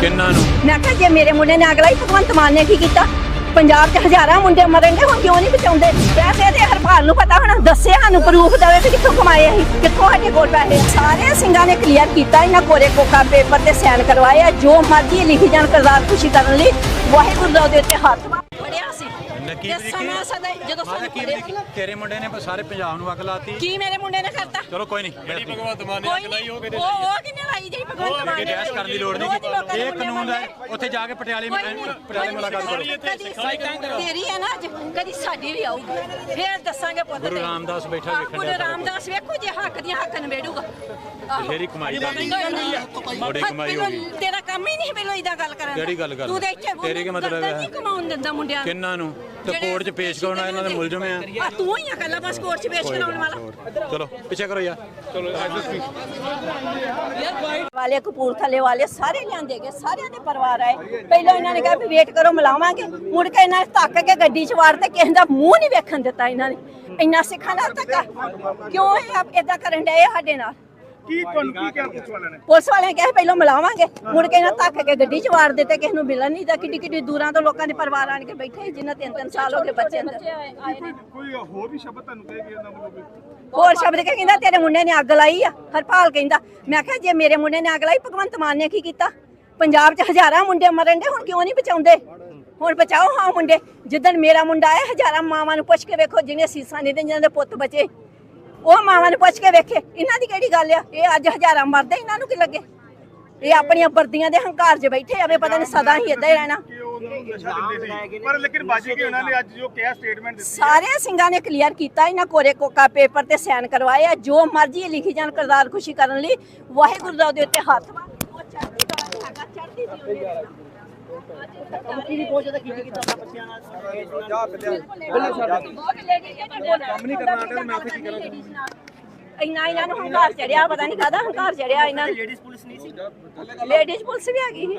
ਕਿੰਨਾਂ ਨੂੰ? ਮੈਂ ਕਿਹਾ ਜੇ ਮੇਰੇ ਮੁੰਡੇ ਨੇ ਅਗਲਾ ਹੀ ਭਗਵੰਤ ਮਾਨ ਨੇ ਕੀ ਕੀਤਾ? ਪੰਜਾਬ 'ਚ ਹਜ਼ਾਰਾਂ ਮੁੰਡੇ ਮਰਨਗੇ ਹੁਣ ਕਿਉਂ ਨਹੀਂ ਬਚਾਉਂਦੇ? ਪੈਸੇ ਤੇ ਹਰਪਾਲ ਨੂੰ ਪਤਾ ਹੋਣਾ ਦੱਸੇ ਸਾਨੂੰ ਪ੍ਰੂਫ ਦੇਵੇ ਵੀ ਕਿੱਥੋਂ ਕਮਾਏ ਅਸੀਂ, ਕਿੱਥੋਂ ਸਾਡੇ ਕੋਲ ਪੈਸੇ। ਸਾਰੇ ਸਿੰਘਾਂ ਨੇ ਕਲੀਅਰ ਕੀਤਾ, ਇਹਨਾਂ ਕੋਰੇ ਕੋਕਾ ਪੇਪਰ ਤੇ ਸਾਈਨ ਕਰਵਾਏ ਆ, ਜੋ ਮਰਜ਼ੀ ਲਿਖੀ ਜਾਣ, ਕਰਦਾਰ ਖੁਸ਼ੀ ਕਰਨ ਲਈ ਵਾਹਿਗੁਰੂ ਦਾ ਉਹਦੇ ਉੱਤੇ ਹੱਥ ਫੜਿਆ ਤੇ ਸਮਾਂ ਸਦਾ ਜਦੋਂ ਸਾਨੂੰ ਕੀ ਲਿਖੀ? ਤੇਰੇ ਮੁੰਡੇ ਨੇ ਸਾਰੇ ਪੰਜਾਬ ਨੂੰ ਅੱਗ ਲਾਤੀ ਕੀ ਮੇਰੇ ਮੁੰਡੇ ਨੇ ਕਰਤਾ ਚਲੋ ਕੋਈ ਨਹੀਂ ਜਿਹੜੀ ਭਗਵੰਤ ਮਾਨ ਨੇ ਕੋਈ ਅੱਗ ਲਾਈ ਉਹ ਨਹੀਂ ਕਿਤੇ ਉਹ ਉਹ ਕਿੰਨੇ ਲਾਈ ਜਿਹੜੀ ਭਗਵੰਤ ਮਾਨ ਕਿ ਨੇ ਡੈਸ਼ ਕਰਨ ਦੀ ਲੋੜ ਰੋਜ਼ ਲੋਕਾਂ ਨਹੀਂ ਦੇ ਇਹ ਮੁੰਡੇ ਕਾਨੂੰਨ ਹੈ। ਉੱਥੇ ਜਾ ਕੇ ਪਟਿਆਲੇ ਕੋਈ ਨਹੀਂ, ਪਟਿਆਲੇ ਕੋਈ ਮੁਲਾਕਾਤ ਕਰੋ ਨਹੀਂ, ਕਦੀ ਤੇਰੀ ਹੈ ਨਾ ਅੱਜ ਕਦੀ ਸਾਡੀ ਵੀ ਆਊਗੀ ਫੇਰ ਦੱਸਾਂਗੇ ਪੁੱਤ ਗੁਰੂ ਤੇਰੀ। ਰਾਮਦਾਸ ਬੈਠਾ ਹਾਂ, ਵੇਖਣ ਗੁਰੂ ਡਿਆ ਸਾਰਾ ਰਾਮਦਾਸ ਵੇਖੋ ਜੇ ਹੱਕ ਦੀਆਂ ਹੱਕ ਨਵੇੜੂਗਾ ਬਥੇਰੀ ਕਮਾਈ ਦਾ ਵੀ। ਬੜੀ ਕਮਾਈ ਹੋ ਗਈ। ਤੇਰਾ ਕੰਮ ਹੀ ਨਹੀਂ ਪਹਿਲਾਂ ਇਦਾਂ ਗੱਲ ਕਰਨ ਦਾ। ਕਿਹੜੀ ਗੱਲ ਕਰ ਤੂੰ ਇੱਥੇ ਤੇਰੀ ਕੀ ਮਤਲਬ ਹੈ? ਨਹੀਂ ਕਮਾਉਣ ਦਿੰਦਾ ਮੁੰਡਿਆਂ ਨੂੰ। ਕਿੰਨਾਂ ਨੂੰ ਤੇ ਕੋਰਟ 'ਚ ਪੇਸ਼ ਕਰਾਉਣਾ ਇਹਨਾਂ ਦੇ ਮੁਲਜ਼ਮ ਆ। ਆ ਤੂੰ ਹੀ ਆ ਕੱਲਾ ਬਸ ਕੋਰਟ 'ਚ ਪੇਸ਼ ਕਰਾਉਣ ਵਾਲਾ। ਚਲੋ ਪਿੱਛੇ ਕਰੋ ਯਾਰ। ਚਲੋ ਵਾਲੇ ਕਪੂਰਥਲੇ ਵਾਲੇ ਸਾਰੇ ਲਿਆਂਦੇ ਗਏ ਸਾਰਿਆਂ ਦੇ ਪਰਿਵਾਰ ਆਏ। ਪਹਿਲਾਂ ਇਹਨਾਂ ਨੇ ਕਿਹਾ ਵੀ ਵੇਟ ਕਰੋ ਮਿਲਾਵਾਂਗੇ। ਮੁੜ ਕੇ ਇਹਨਾਂ ਨੇ ਧੱਕ ਕੇ ਗੱਡੀ 'ਚ ਵਾੜ ਤੇ ਕਿਸੇ ਦਾ ਮੂੰਹ ਨਹੀਂ ਵੇਖਣ ਦਿੱਤਾ ਇਹਨਾਂ ਨੇ। ਇੰਨਾ ਸਿੱਖਾਂ ਨਾਲ ਧੱਕਾ। ਕਿਉਂ ਇਹ ਇਦਾਂ ਕਰਨ ਡਏ ਆ ਸਾਡੇ ਨਾਲ? ਕੀ ਤੁਹਾਨੂੰ ਕੀ ਕਿਹਾ ਪੁੱਛ ਵਾਲਿਆਂ ਨੇ? ਪੁਲਿਸ ਵਾਲਿਆਂ ਕਿਹਾ ਪਹਿਲਾਂ ਮਿਲਾਵਾਂਗੇ। ਮੁੜ ਕੇ ਇਹਨਾਂ ਧੱਕ ਕੇ ਗੱਡੀ 'ਚ ਵਾੜ ਦਿੱਤੇ ਕਿਸੇ ਨੂੰ ਮਿਲਣ ਨਹੀਂ ਦਾ ਕਿੱਡੀ ਕਿੱਡੀ ਦੂਰਾਂ ਤੋਂ ਲੋਕਾਂ ਦੇ ਪਰਿਵਾਰ ਆਣ ਕੇ ਬੈਠੇ ਜਿਨ੍ਹਾਂ ਤਿੰਨ ਤਿੰਨ ਸਾਲ ਹੋ ਗਏ ਬੱਚੇ ਅੰਦਰ ਕੋਈ ਹੋਰ ਵੀ ਸ਼ਬਦ ਤੁਹਾਨੂੰ ਕਹੇ ਕਿ ਇਹਨਾਂ ਵੱਲੋਂ ਹੋਰ ਸ਼ਬਦ ਕੇ ਕਹਿੰਦਾ? ਤੇਰੇ ਮੁੰਡੇ ਨੇ ਅੱਗ ਲਾਈ ਆ। ਹਰਪਾਲ ਕਹਿੰਦਾ ਮੈਂ ਕਿਹਾ ਜੇ ਮੇਰੇ ਮੁੰਡੇ ਨੇ ਅੱਗ ਲਾਈ ਭਗਵੰਤ ਮਾਨ ਨੇ ਕੀ ਕੀਤਾ? ਪੰਜਾਬ 'ਚ ਹਜ਼ਾਰਾਂ ਮੁੰਡੇ ਮਰਨ ਦੇ ਹੁਣ ਕਿਉਂ ਨਹੀਂ ਬਚਾਉਂਦੇ? ਹੁਣ ਬਚਾਓ ਹਾਂ ਮੁੰਡੇ। ਜਿੱਦਣ ਮੇਰਾ ਮੁੰਡਾ ਆਇਆ ਹਜ਼ਾਰਾਂ ਮਾਵਾਂ ਨੂੰ ਪੁੱਛ ਕੇ ਵੇਖੋ ਜਿਹਨੇ ਸੀਸਾਂ ਨਹੀਂ ਦੇ ਜਿਹਨਾਂ ਦੇ ਪੁੱਤ ਬਚੇ। ਉਹ ਮਾਵਾਂ ਨੂੰ ਪੁੱਛ ਕੇ ਵੇਖੇ ਇਹਨਾਂ ਦੀ ਕਿਹੜੀ ਗੱਲ ਆ? ਇਹ ਅੱਜ ਹਜ਼ਾਰਾਂ ਮਰਦੇ ਇਹਨਾਂ ਨੂੰ ਕੀ ਲੱਗੇ? ਇਹ ਆਪਣੀਆਂ ਵਰਦੀਆਂ ਦੇ ਹੰਕਾਰ 'ਚ ਬੈਠੇ ਆਵੇ ਪਤਾ ਨਹੀਂ ਸਦਾ ਹੀ ਇਦਾਂ ਹੀ ਰਹਿਣਾ। ਕਿ ਉਹ ਉਹਨਾਂ ਨੂੰ ਨਸ਼ਾ ਦਿੰਦੇ ਸੀ। ਪਰ ਲੇਕਿਨ ਬਾਜੀ ਕਿ ਉਹਨਾਂ ਨੇ ਅੱਜ ਜੋ ਕਿਹਾ ਸਟੇਟਮੈਂਟ ਦਿੱਤੀ ਸਾਰੇ ਸਿੰਘਾਂ ਨੇ ਕਲੀਅਰ ਕੀਤਾ ਇਹਨਾਂ ਕੋਰੇ ਕੋਕਾ ਪੇਪਰ ਤੇ ਸਾਈਨ ਕਰਵਾਏ ਆ। ਜੋ ਮਰਜ਼ੀ ਲਿਖੀ ਜਾਣ ਕਰਜ਼ਾਰ ਖੁਸ਼ੀ ਕਰਨ ਲਈ ਵਾਹਿਗੁਰੂ ਦਾ ਉਹਦੇ ਉੱਤੇ ਹੱਥ ਵਾ। ਉਹ ਚੜ੍ਹਦੀ ਕਲਾ ਹੈਗਾ ਚੜ੍ਹਦੀ ਸੀ ਉਹਦੇ ਨਾਲ। ਕੰਮ ਨਹੀਂ ਕਰਨਾ ਤੇ ਮੈਂ ਕੀ ਕਰਾਂ ਇੰਨਾ ਇਹਨਾਂ ਨੂੰ ਹੰਕਾਰ ਚੜਿਆ ਪਤਾ ਨਹੀਂ ਕਾਹਦਾ ਹੰਕਾਰ ਚੜਿਆ ਇਹਨਾਂ ਨੂੰ। ਲੇਡੀਜ਼ ਪੁਲਿਸ ਨਹੀਂ ਸੀ? ਲੇਡੀਜ਼ ਪੁਲਿਸ ਵੀ ਹੈਗੀ ਸੀ।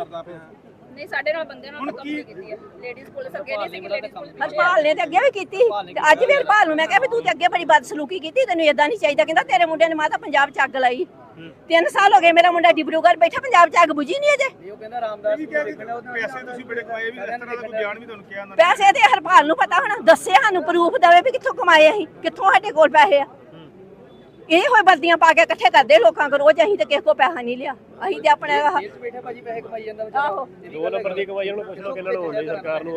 ਨਹੀਂ ਸਾਡੇ ਨਾਲ ਬੰਦੇ ਨਾਲ ਕੰਪਨੀ ਕੀਤੀ ਹੈ। ਲੇਡੀਜ਼ ਪੁਲਿਸ ਅੱਗੇ ਨਹੀਂ ਸੀ ਲੇਡੀਜ਼ ਪੁਲਿਸ ਹਰਪਾਲ ਨੇ ਤੇ ਅੱਗੇ ਵੀ ਕੀਤੀ ਤੇ ਅੱਜ ਵੀ ਹਰਪਾਲ ਨੂੰ ਮੈਂ ਕਿਹਾ ਵੀ ਤੂੰ ਤੇ ਅੱਗੇ ਬੜੀ ਬਦਸਲੂਕੀ ਕੀਤੀ ਤੈਨੂੰ ਇਦਾਂ ਨਹੀਂ ਚਾਹੀਦਾ। ਕਹਿੰਦਾ ਤੇਰੇ ਮੁੰਡੇ ਨੇ ਮਾਤਾ ਪੰਜਾਬ ਚ ਅੱਗ ਲਾਈ। ਤਿੰਨ ਸਾਲ ਹੋ ਗਏ ਮੇਰਾ ਮੁੰਡਾ ਡਿਬਰੂਗੜ੍ਹ ਬੈਠਾ ਪੰਜਾਬ ਚ ਅੱਗ ਬੁਝੀ ਨਹੀਂ ਅਜੇ। ਇਹ ਵੀ ਕਿਹਾ ਕਿ ਪੈਸੇ ਤੁਸੀਂ ਬੜੇ ਕਮਾਏ ਵੀ ਇਸ ਤਰ੍ਹਾਂ ਦਾ ਕੋਈ ਬਿਆਨ ਵੀ ਤੁਹਾਨੂੰ ਕਿਹਾ ਉਹਨਾਂ ਨੇ? ਪੈਸੇ ਤੇ ਹਰਪਾਲ ਨੂੰ ਪਤਾ ਹੋਣਾ ਦੱਸੇ ਸਾਨੂੰ ਪ੍ਰੂਫ ਦੇਵੇ ਵੀ ਕਿੱਥੋਂ ਕਮਾਏ ਅਸੀਂ ਕਿੱਥੋਂ ਸਾਡੇ ਕੋਲ ਪੈਸੇ ਆ। ਇਹ ਹੋਏ ਵਰਦੀਆਂ ਪਾ ਕੇ ਇਕੱਠੇ ਕਰਦੇ ਲੋਕਾਂ ਕੋਲ ਰੋਜ਼ ਅਸੀਂ ਤੇ ਕਿਸੇ ਕੋ ਪੈਸਾ ਨਹੀਂ ਲਿਆ ਅਸੀਂ ਤੇ ਆਪਣੇ ਆਹ- ਬੈਠੇ ਭਾਜੀ ਪੈਸੇ ਕਮਾਈ ਜਾਂਦਾ ਆਹੋ। ਦੋ ਨੰਬਰ ਦੀ ਕਮਾਈ ਉਹਨੂੰ ਪੁੱਛ ਲਓ ਕਿੰਨਾਂ ਨੂੰ ਹੋਣੀ ਸਰਕਾਰ ਨੂੰ।